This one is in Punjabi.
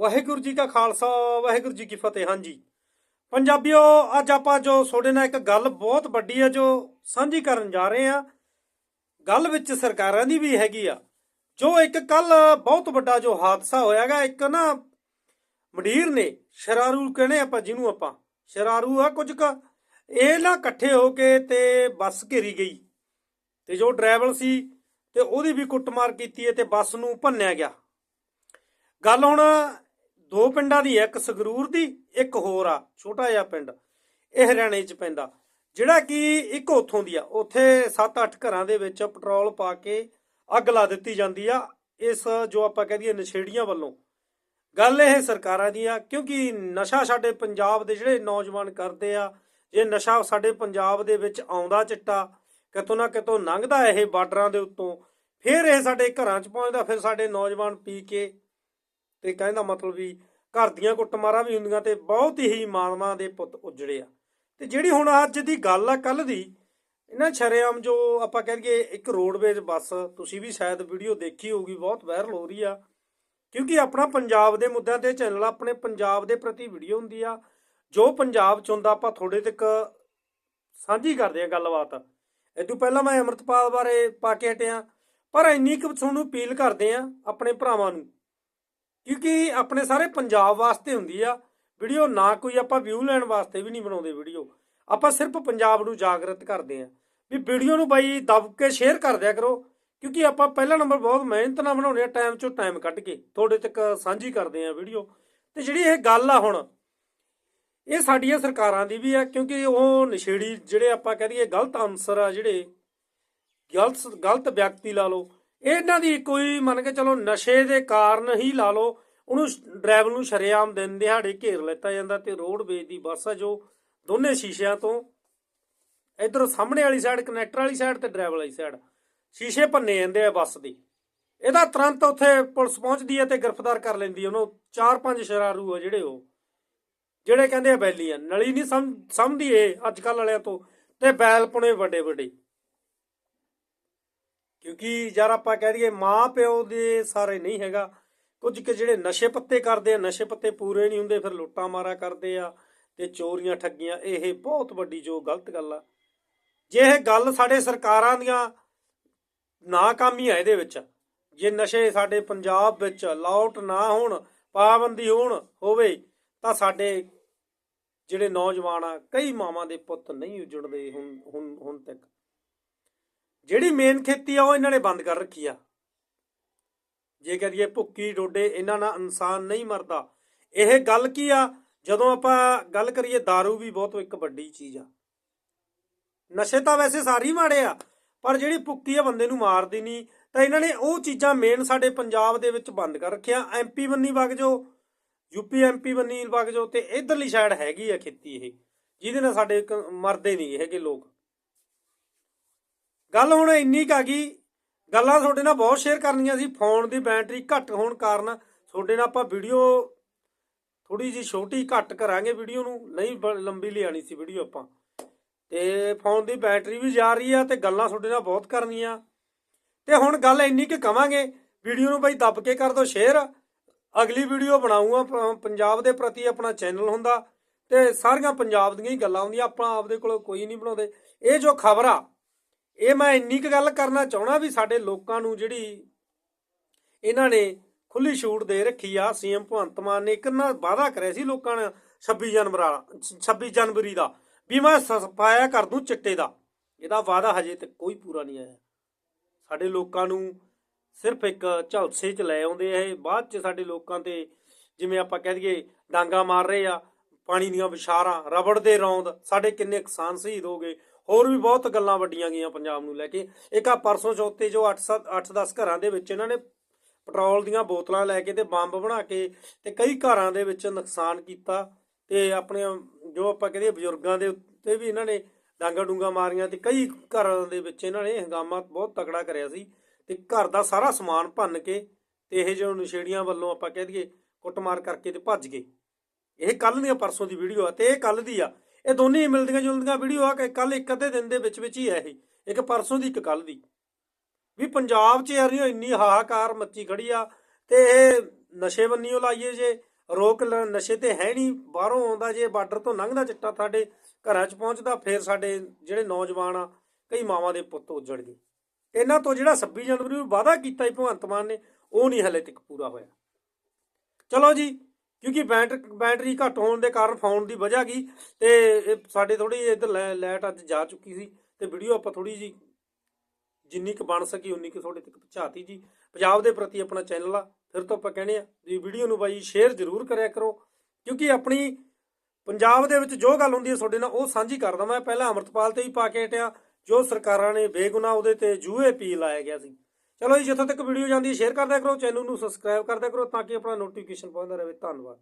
ਵਾਹਿਗੁਰੂ ਜੀ ਕਾ ਖਾਲਸਾ, ਵਾਹਿਗੁਰੂ ਜੀ ਕੀ ਫਤਿਹ। ਹਾਂਜੀ। ਪੰਜਾਬੀਓ, ਅੱਜ ਆਪਾਂ ਜੋ ਤੁਹਾਡੇ ਨਾਲ ਇੱਕ ਗੱਲ ਬਹੁਤ ਵੱਡੀ ਹੈ ਜੋ ਸਾਂਝੀ ਕਰਨ ਜਾ ਰਹੇ ਆ, ਗੱਲ ਵਿੱਚ ਸਰਕਾਰਾਂ ਦੀ ਵੀ ਹੈਗੀ ਆ, ਜੋ ਇੱਕ ਕੱਲ ਬਹੁਤ ਵੱਡਾ ਜੋ ਹਾਦਸਾ ਹੋਇਆਗਾ ਇੱਕ ਨਾ ਮਡੀਰ ਨੇ, ਸ਼ਰਾਰੂ ਕਹਿੰਦੇ ਆਪਾਂ ਜਿਹਨੂੰ ਆਪਾਂ, ਸ਼ਰਾਰੂ ਆ ਕੁਝ ਕ, ਇਹ ਨਾ ਇਕੱਠੇ ਹੋ ਕੇ ਤੇ ਬੱਸ ਘੇਰੀ ਗਈ, ਤੇ ਜੋ ਡਰਾਈਵਰ ਸੀ ਤੇ ਉਹਦੀ ਵੀ ਕੁੱਟਮਾਰ ਕੀਤੀ ਹੈ ਤੇ ਬੱਸ ਨੂੰ ਭੰਨਿਆ ਗਿਆ। ਗੱਲ ਹੁਣ ਦੋ ਪਿੰਡਾਂ ਦੀ ਹੈ ਇੱਕ ਸੰਗਰੂਰ ਦੀ, ਇੱਕ ਹੋਰ ਆ, ਛੋਟਾ ਜਿਹਾ ਪਿੰਡ, ਇਹ ਹਰਿਆਣੇ 'ਚ ਪੈਂਦਾ ਜਿਹੜਾ ਕਿ ਇੱਕ ਉੱਥੋਂ ਦੀ ਆ, ਉੱਥੇ 7-8 ਘਰਾਂ ਦੇ ਵਿੱਚ ਪੈਟਰੋਲ ਪਾ ਕੇ ਅੱਗ ਲਾ ਦਿੱਤੀ ਜਾਂਦੀ ਆ, ਇਸ ਜੋ ਆਪਾਂ ਕਹਿ ਦਈਏ ਨਸ਼ੇੜੀਆਂ ਵੱਲੋਂ। ਗੱਲ ਇਹ ਸਰਕਾਰਾਂ ਦੀ ਆ, ਕਿਉਂਕਿ ਨਸ਼ਾ ਸਾਡੇ ਪੰਜਾਬ ਦੇ ਜਿਹੜੇ ਨੌਜਵਾਨ ਕਰਦੇ ਆ, ਜੇ ਨਸ਼ਾ ਸਾਡੇ ਪੰਜਾਬ ਦੇ ਵਿੱਚ ਆਉਂਦਾ ਚਿੱਟਾ, ਕਿਤੋਂ ਨਾ ਕਿਤੋਂ ਲੰਘਦਾ ਇਹ ਬਾਰਡਰਾਂ ਦੇ ਉੱਤੋਂ, ਫਿਰ ਇਹ ਸਾਡੇ ਘਰਾਂ 'ਚ ਪਹੁੰਚਦਾ, ਫਿਰ ਸਾਡੇ ਨੌਜਵਾਨ ਪੀ ਕੇ ਤੇ ਕਹਿੰਦਾ ਮਤਲਬ ਵੀ ਘਰ ਦੀਆਂ ਕੁੱਟਮਾਰਾਂ ਵੀ ਹੁੰਦੀਆਂ ਤੇ ਬਹੁਤ ਹੀ ਮਾਨਵਾਂ ਦੇ ਪੁੱਤ ਉਜੜੇ ਆ। ਤੇ ਜਿਹੜੀ ਹੁਣ ਅੱਜ ਦੀ ਗੱਲ ਆ ਕੱਲ ਦੀ, ਇਹਨਾਂ ਸ਼ਰੇਆਮ ਜੋ ਆਪਾਂ ਕਹਿ ਲਈਏ ਇੱਕ ਰੋਡਵੇਜ਼ ਬੱਸ, ਤੁਸੀਂ ਵੀ ਸ਼ਾਇਦ ਵੀਡੀਓ ਦੇਖੀ ਹੋਊਗੀ, ਬਹੁਤ ਵਾਇਰਲ ਹੋ ਰਹੀ ਆ। ਕਿਉਂਕਿ ਆਪਣਾ ਪੰਜਾਬ ਦੇ ਮੁੱਦਿਆਂ ਤੇ ਚੈਨਲ ਆਪਣੇ ਪੰਜਾਬ ਦੇ ਪ੍ਰਤੀ ਵੀਡੀਓ ਹੁੰਦੀ ਆ, ਜੋ ਪੰਜਾਬ ਚ ਹੁੰਦਾ, ਆਪਾਂ ਤੁਹਾਡੇ ਤੱਕ ਸਾਂਝੀ ਕਰਦੇ ਆ ਗੱਲਬਾਤ। ਇਦੋਂ ਪਹਿਲਾਂ ਮੈਂ ਅਮਰਤਪਾਲ ਬਾਰੇ ਪਾ ਕੇ ਹਟਿਆ, ਪਰ ਇੰਨੀ ਕੁ ਤੁਹਾਨੂੰ ਅਪੀਲ ਕਰਦੇ ਆ ਆਪਣੇ ਭਰਾਵਾਂ ਨੂੰ ਕਿਉਂਕਿ ਆਪਣੇ ਸਾਰੇ ਪੰਜਾਬ ਵਾਸਤੇ ਹੁੰਦੀ ਆ, ਵੀਡੀਓ ਨਾ ਕੋਈ ਆਪਾਂ ਵਿਊ ਲੈਣ ਵਾਸਤੇ ਵੀ ਨਹੀਂ ਬਣਾਉਂਦੇ ਵੀਡੀਓ। ਆਪਾਂ ਸਿਰਫ ਪੰਜਾਬ ਨੂੰ ਜਾਗਰਤ ਕਰਦੇ ਆ। ਵੀ ਵੀਡੀਓ ਨੂੰ ਬਾਈ ਦਬ ਕੇ ਸ਼ੇਅਰ ਕਰ ਦਿਆ ਕਰੋ, ਕਿਉਂਕਿ ਆਪਾਂ ਪਹਿਲਾ ਨੰਬਰ ਬਹੁਤ ਮਿਹਨਤ ਨਾਲ ਬਣਾਉਂਦੇ ਆ ਟਾਈਮ ਚੋਂ ਟਾਈਮ ਕੱਢ ਕੇ, ਤੁਹਾਡੇ ਤੱਕ ਸਾਂਝੀ ਕਰਦੇ ਆ ਵੀਡੀਓ। ਤੇ ਜਿਹੜੀ ਇਹ ਗੱਲ ਆ ਹੁਣ, ਇਹ ਸਾਡੀਆਂ ਸਰਕਾਰਾਂ ਦੀ ਵੀ ਆ, ਕਿਉਂਕਿ ਉਹ ਨਸ਼ੇੜੀ ਜਿਹੜੇ ਆਪਾਂ ਕਹਿ ਦਈਏ ਗਲਤ ਅਨਸਰ ਆ ਜਿਹੜੇ, ਗਲਤ ਗਲਤ ਵਿਅਕਤੀ ਲਾ ਲਓ ਇਹਨਾਂ ਦੀ ਕੋਈ ਮੰਨ ਕੇ ਚਲੋ ਨਸ਼ੇ ਦੇ ਕਾਰਨ ਹੀ ਲਾ ਲਓ, ਉਹਨੂੰ ਡਰਾਈਵਰ ਨੂੰ ਸ਼ਰੇਆਮ ਦਿਨ ਦਿਹਾੜੇ ਘੇਰ ਲੈਤਾ ਜਾਂਦਾ ਤੇ ਰੋਡਵੇਜ਼ ਦੀ ਬੱਸ ਆ ਜੋ ਦੋਨੇ ਸ਼ੀਸ਼ਿਆਂ ਤੋਂ। ਇਧਰੋਂ ਸਾਹਮਣੇ ਵਾਲੀ ਸਾਈਡ ਕਨੈਕਟਰ ਵਾਲੀ ਸਾਈਡ ਤੇ ਡਰਾਈਵਰ ਵਾਲੀ ਸਾਈਡ ਸ਼ੀਸ਼ੇ ਭੰਨੇ ਜਾਂਦੇ ਆ ਬੱਸ ਦੇ। ਇਹਦਾ ਤੁਰੰਤ ਉੱਥੇ ਪੁਲਿਸ ਪਹੁੰਚਦੀ ਹੈ ਤੇ ਗ੍ਰਿਫਤਾਰ ਕਰ ਲੈਂਦੀ ਉਹਨੂੰ। ਚਾਰ ਪੰਜ ਸ਼ਰਾਰੂ ਆ ਜਿਹੜੇ ਉਹ। ਜਿਹੜੇ ਕਹਿੰਦੇ ਆ ਬੈਲੀ ਆ ਨਲੀ ਨਹੀਂ ਸਮ ਸਮਝਦੀ ਇਹ ਅੱਜ ਕੱਲ ਵਾਲਿਆਂ ਤੋਂ। ਤੇ ਬੈਲ ਪੁਣੇ ਵੱਡੇ ਵੱਡੇ ਕਿਉਂਕਿ ਯਾਰ ਆਪਾਂ ਕਹਿ ਦਈਏ ਮਾਂ ਪਿਓ ਦੇ ਸਾਰੇ ਨਹੀਂ ਹੈਗਾ। ਕੁਝ ਕਿ ਜਿਹੜੇ ਨਸ਼ੇ ਪੱਤੇ ਕਰਦੇ ਆ, ਨਸ਼ੇ ਪੱਤੇ ਪੂਰੇ ਨਹੀਂ ਹੁੰਦੇ, ਫਿਰ ਲੁੱਟਾਂ ਮਾਰਾ ਕਰਦੇ ਆ ਤੇ ਚੋਰੀਆਂ ਠੱਗੀਆਂ, ਇਹ ਬਹੁਤ ਵੱਡੀ ਜੋ ਗਲਤ ਗੱਲ ਆ। ਜੇ ਇਹ ਗੱਲ ਸਾਡੇ ਸਰਕਾਰਾਂ ਦੀਆਂ ਨਾਕਾਮੀ ਹੈ ਇਹਦੇ ਵਿੱਚ, ਜੇ ਨਸ਼ੇ ਸਾਡੇ ਪੰਜਾਬ ਵਿੱਚ ਲਾਉਟ ਨਾ ਹੋਣ, ਪਾਬੰਦੀ ਹੋਣ, ਹੋਵੇ, ਤਾਂ ਸਾਡੇ ਜਿਹੜੇ ਨੌਜਵਾਨ ਆ, ਕਈ ਮਾਵਾਂ ਦੇ ਪੁੱਤ ਨਹੀਂ ਉਜੜਦੇ ਹੁਣ ਹੁਣ ਹੁਣ ਤੱਕ। ਜਿਹੜੀ ਮੇਨ ਖੇਤੀ ਆ ਉਹ ਇਹਨਾਂ ਨੇ ਬੰਦ ਕਰ ਰੱਖੀ ਆ। ਜੇ ਕਰੀਏ ਭੁੱਕੀ, ਡੋਡੇ, ਇਹਨਾਂ ਨਾਲ ਇਨਸਾਨ ਨਹੀਂ ਮਰਦਾ। ਇਹ ਗੱਲ ਕੀ ਆ? ਜਦੋਂ ਆਪਾਂ ਗੱਲ ਕਰੀਏ, दारू ਵੀ ਬਹੁਤ ਇੱਕ ਵੱਡੀ ਚੀਜ਼ ਆ। ਨਸ਼ੇ ਤਾਂ ਵੈਸੇ ਸਾਰੇ ਮਾੜੇ ਆ, ਪਰ ਜਿਹੜੀ ਭੁੱਕੀ ਆ ਬੰਦੇ ਨੂੰ ਮਾਰਦੀ ਨਹੀਂ ਤਾਂ ਇਹਨਾਂ ਨੇ ਉਹ ਚੀਜ਼ਾਂ ਮੇਨ ਸਾਡੇ ਪੰਜਾਬ ਦੇ ਵਿੱਚ ਬੰਦ ਕਰ ਰੱਖਿਆ। ਐਮਪੀ ਬੰਨੀ ਵਗ ਜੋ ਯੂਪੀ ਐਮਪੀ ਬੰਨੀ ਵਗ ਜੋ ਤੇ ਇਧਰਲੀ ਸਾਈਡ ਹੈਗੀ ਆ ਖੇਤੀ ਇਹ। ਜਿਹਦੇ ਨਾਲ ਸਾਡੇ ਮਰਦੇ ਨਹੀਂ ਹੈਗੇ ਲੋਕ। ਗੱਲ ਹੁਣ ਇੰਨੀ ਕੁ ਆ ਗਈ, ਗੱਲਾਂ ਤੁਹਾਡੇ ਨਾਲ ਬਹੁਤ ਸ਼ੇਅਰ ਕਰਨੀਆਂ ਸੀ ਫੋਨ ਦੀ ਬੈਟਰੀ ਘੱਟ ਹੋਣ ਕਾਰਨ ਤੁਹਾਡੇ ਨਾਲ ਆਪਾਂ ਵੀਡੀਓ ਥੋੜੀ ਜੀ ਛੋਟੀ ਘੱਟ ਕਰਾਂਗੇ ਵੀਡੀਓ ਨੂੰ, ਨਹੀਂ ਬ- ਲੰਬੀ ਲਿਆਣੀ ਸੀ ਵੀਡੀਓ ਆਪਾਂ। ਤੇ ਫੋਨ ਦੀ ਬੈਟਰੀ ਵੀ ਜਾ ਰਹੀ ਆ ਤੇ ਗੱਲਾਂ ਤੁਹਾਡੇ ਨਾਲ ਬਹੁਤ ਕਰਨੀਆਂ। ਤੇ ਹੁਣ ਗੱਲ ਇੰਨੀ ਕਿ ਕਵਾਂਗੇ ਵੀਡੀਓ ਨੂੰ ਬਈ ਦੱਬ ਕੇ ਕਰ ਦਿਓ ਸ਼ੇਅਰ ਅਗਲੀ ਵੀਡੀਓ ਬਣਾਉਂਗਾ ਪ- ਪੰਜਾਬ ਦੇ ਪ੍ਰਤੀ ਆਪਣਾ ਚੈਨਲ ਹੁੰਦਾ ਤੇ ਸਾਰੀਆਂ ਪੰਜਾਬ ਦੀਆਂ ਹੀ ਗੱਲਾਂ ਹੁੰਦੀਆਂ, ਆਪਾਂ ਆਪਦੇ ਕੋਲ ਕੋਈ ਨਹੀਂ ਬਣਾਉਂਦੇ। ਇਹ ਜੋ ਖਬਰ ਆ ਇਹ ਮੈਂ ਇੰਨੀ ਕੁ ਗੱਲ ਕਰਨਾ ਚਾਹਣਾ ਵੀ ਸਾਡੇ ਲੋਕਾਂ ਨੂੰ ਜਿਹੜੀ ਇਹਨਾਂ ਨੇ ਖੁੱਲੀ ਛੂਟ ਦੇ ਰੱਖੀ ਆ, ਸੀਐਮ ਭਗਵੰਤ ਮਾਨ ਨੇ ਇੱਕ ਨਾ ਵਾਅਦਾ ਕਰਿਆ ਸੀ ਲੋਕਾਂ ਨੇ 26 ਜਨਵਰੀ ਵਾਲਾ 26 ਜਨਵਰੀ ਦਾ, ਵੀ ਮੈਂ ਸਫਾਇਆ ਕਰ ਦੂੰ ਚਿੱਟੇ ਦਾ। ਇਹਦਾ ਵਾਅਦਾ ਹਜੇ ਤੱਕ ਕੋਈ ਪੂਰਾ ਨਹੀਂ ਆਇਆ। ਸਾਡੇ ਲੋਕਾਂ ਨੂੰ ਸਿਰਫ ਇੱਕ ਝਲਸੇ ਚ ਲੈ ਆਉਂਦੇ ਆ ਇਹ, ਬਾਅਦ ਚ ਸਾਡੇ ਲੋਕਾਂ ਤੇ ਜਿਵੇਂ ਆਪਾਂ ਕਹਿ ਦਈਏ ਡਾਂਗਾ ਮਾਰ ਰਹੇ ਆ, ਪਾਣੀ ਦੀਆਂ ਵਿਸ਼ਾਰਾਂ ਰਬੜ ਦੇ ਰੌਂਦ, ਸਾਡੇ ਕਿੰਨੇ ਕਿਸਾਨ ਸ਼ਹੀਦ ਹੋ ਗਏ ਹੋਰ ਵੀ ਬਹੁਤ ਗੱਲਾਂ ਵੱਡੀਆਂ ਗਈਆਂ ਪੰਜਾਬ ਨੂੰ ਲੈ ਕੇ। ਇੱਕ ਆ ਪਰਸੋਂ ਚੌਥੇ ਜੋ 8 8-10 ਘਰਾਂ ਦੇ ਵਿੱਚ ਇਹਨਾਂ ਨੇ ਪੈਟਰੋਲ ਦੀਆਂ ਬੋਤਲਾਂ ਲੈ ਕੇ ਤੇ ਬੰਬ ਬਣਾ ਕੇ ਤੇ ਕਈ ਘਰਾਂ ਦੇ ਵਿੱਚ ਨੁਕਸਾਨ ਕੀਤਾ ਤੇ ਆਪਣੇ ਜੋ ਆਪਾਂ ਕਹਿੰਦੇ ਬਜ਼ੁਰਗਾਂ ਦੇ ਉੱਤੇ ਵੀ ਇਹਨਾਂ ਨੇ ਡਾਂਗਾ ਡੂੰਗਾ ਮਾਰੀਆਂ ਤੇ ਕਈ ਘਰਾਂ ਦੇ ਵਿੱਚ ਇਹਨਾਂ ਨੇ ਹੰਗਾਮਾ ਬਹੁਤ ਤਕੜਾ ਕਰਿਆ ਸੀ ਤੇ ਘਰ ਦਾ ਸਾਰਾ ਸਮਾਨ ਭੰਨ ਕੇ ਤੇ ਇਹ ਜੋ ਨਸ਼ੇੜੀਆਂ ਵੱਲੋਂ ਆਪਾਂ ਕਹਿ ਦਈਏ ਕੁੱਟਮਾਰ ਕਰਕੇ ਤੇ ਭੱਜ ਗਏ। ਇਹ ਕੱਲ ਦੀਆਂ ਪਰਸੋਂ ਦੀ ਵੀਡੀਓ ਆ ਤੇ ਇਹ ਕੱਲ ਦੀ ਆ। ਇਹ ਦੋਨੇ ਮਿਲਦੀਆਂ ਜੁਲਦੀਆਂ ਵੀਡੀਓ ਆ ਕਿ ਕੱਲ ਇੱਕ ਅੱਧੇ ਦਿਨ ਦੇ ਵਿੱਚ ਵਿੱਚ ਹੀ ਆ ਇਹ ਇੱਕ ਪਰਸੋਂ ਦੀ, ਇੱਕ ਕੱਲ ਦੀ। ਵੀ ਪੰਜਾਬ 'ਚ ਯਾਰ ਇੰਨੀ ਹਾਹਾਕਾਰ ਮੱਚੀ ਖੜੀ ਆ ਤੇ ਇਹ ਨਸ਼ੇ ਬੰਨੀਓ ਲਾਈਏ ਜੇ, ਰੋਕ ਲ- ਨਸ਼ੇ ਤੇ ਹੈ ਨਹੀਂ, ਬਾਹਰੋਂ ਆਉਂਦਾ ਜੇ, ਬਾਰਡਰ ਤੋਂ ਲੰਘਦਾ ਚਿੱਟਾ ਸਾਡੇ ਘਰਾਂ 'ਚ ਪਹੁੰਚਦਾ, ਫਿਰ ਸਾਡੇ ਜਿਹੜੇ ਨੌਜਵਾਨ ਆ, ਕਈ ਮਾਵਾਂ ਦੇ ਪੁੱਤ ਉੱਜੜ ਗਏ ਇਹਨਾਂ ਤੋਂ ਜਿਹੜਾ 26 ਜਨਵਰੀ ਨੂੰ ਵਾਅਦਾ ਕੀਤਾ ਸੀ ਭਗਵੰਤ ਮਾਨ ਨੇ, ਉਹ ਨਹੀਂ ਹਲੇ ਤੱਕ ਪੂਰਾ ਹੋਇਆ। ਚਲੋ ਜੀ ਕਿਉਂਕਿ ਬੈਟਰ, ਬੈਟਰੀ ਘੱਟ ਹੋਣ ਦੇ ਕਾਰਨ ਫੋਨ ਦੀ ਵਜ੍ਹਾ ਗਈ ਤੇ ਇਹ ਸਾਡੇ ਥੋੜੀ ਇਧਰ ਲਾਈਟ ਅੱਜ ਜਾ ਚੁੱਕੀ ਸੀ ਤੇ ਵੀਡੀਓ ਆਪਾਂ ਥੋੜੀ ਜੀ ਜਿੰਨੀ ਕੁ ਬਣ ਸਕੀ ਉਨੀ ਕੁ ਤੁਹਾਡੇ ਤੱਕ ਪਹੁੰਚਾਤੀ ਜੀ। ਪੰਜਾਬ ਦੇ ਪ੍ਰਤੀ ਆਪਣਾ ਚੈਨਲ ਆ, ਫਿਰ ਤੋਂ ਆਪਾਂ ਕਹਿੰਦੇ ਆ ਵੀ ਵੀਡੀਓ ਨੂੰ ਬਾਈ ਸ਼ੇਅਰ ਜ਼ਰੂਰ ਕਰਿਆ ਕਰੋ। ਕਿਉਂਕਿ ਆਪਣੀ ਪੰਜਾਬ ਦੇ ਵਿੱਚ ਜੋ ਗੱਲ ਹੁੰਦੀ ਹੈ ਤੁਹਾਡੇ ਨਾਲ ਉਹ ਸਾਂਝੀ ਕਰਦਾ ਮੈਂ। ਪਹਿਲਾਂ ਅਮਰਤਪਾਲ ਤੇ ਹੀ ਪਾ ਕੇ ਹਟਿਆ, ਜੋ ਸਰਕਾਰਾਂ ਨੇ ਬੇਗੁਨਾਹ ਉਹਦੇ ਤੇ ਜੂਏ ਪੀ ਲਾਇਆ ਗਿਆ ਸੀ। ਚਲੋ ਜੀ, ਜਿੱਥੋਂ ਤੱਕ ਵੀਡੀਓ ਜਾਂਦੀ ਹੈ ਸ਼ੇਅਰ ਕਰਦਿਆ ਕਰੋ ਚੈਨਲ ਨੂੰ ਸਬਸਕ੍ਰਾਈਬ ਕਰਦਿਆ ਕਰੋ ਤਾਂ ਕਿ ਆਪਣਾ ਨੋਟੀਫਿਕੇਸ਼ਨ ਪਹੁੰਚਦਾ ਰਹੇ। ਧੰਨਵਾਦ।